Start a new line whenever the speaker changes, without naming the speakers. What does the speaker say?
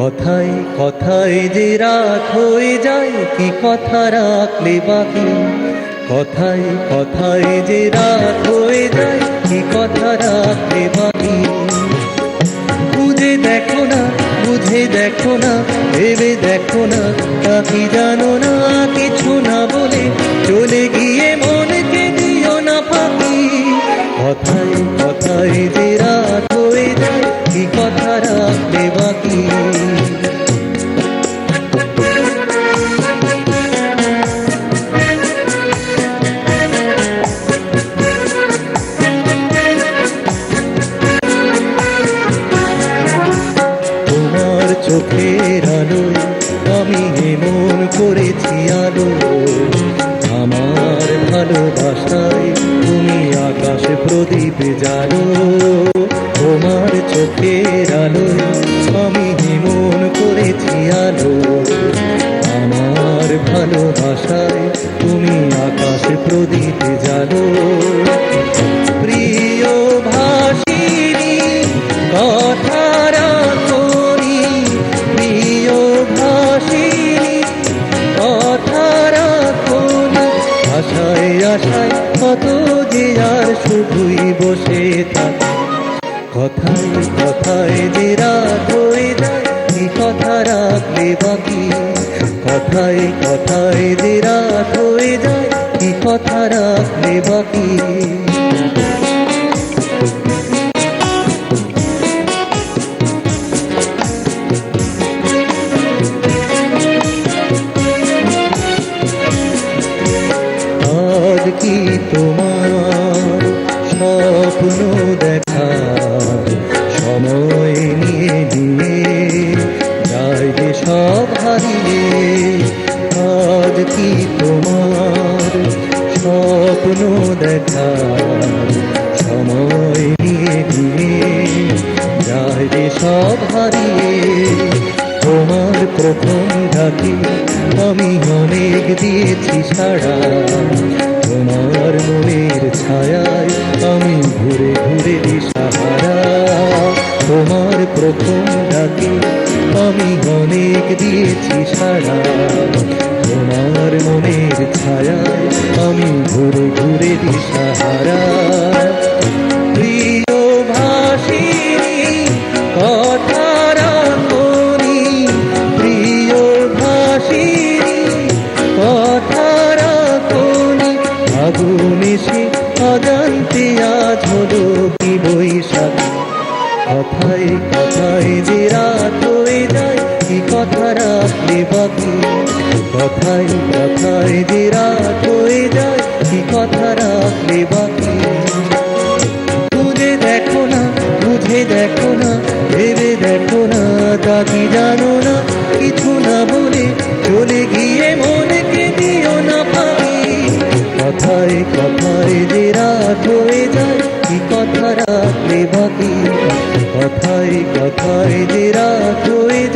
কথায় কথায় যে রাত হয়ে যায়, কি কথা রাখলে বাকি? কথায় কথায় যে রাত হয়ে যায়, কি কথা রাখলে বাকি? বুঝে দেখো না, বুঝে দেখো না, ভেবে দেখো না, তা কি জানো না, কিছু না চোখের আলোয় আমি এমন করেছি আলো। আমার ভালোবাসায় তুমি আকাশে প্রদীপ জানো তোমার চোখের আলোয় আমি এমন করেছি আলো। আমার ভালোবাসায় তুমি আকাশে প্রদীপ আশায় কত যে আর শুধুই বসে থাকে। কথায় কথায় যে রাত হয়ে যায়, কি কথা রাখলে বাকি? কথায় কথায় যে রাত হয়ে যায়, কি কথা রাখলে বাকি? কি তোমার স্বপ্ন দেখা সময় নিয়ে নিয়ে যায় যে সব হারিয়ে, আজ কি তোমার স্বপ্ন দেখা সময় নিয়ে নিয়ে যায় যে সব হারিয়ে, তোমার প্রথম ডাকে আমি অনেক দিয়েছি মনের ছায়ায় আমি ঘুরে ঘুরে দিশাহারা। তোমার প্রথম ডাকে আমি অনেক দিয়েছি সারা। তোমার মনের রাত হয়ে যায়, কি কথা রাখলে বাকি? বুঝে দেখো না, বুঝে দেখো না, ভেবে দেখো না কি জানো না? কিছু না বলে চলে গিয়ে মনকে দিও না পাবি কথায় কথায় যে রাত হয়ে যায়, কি কথা রাখলে বাকি? যায়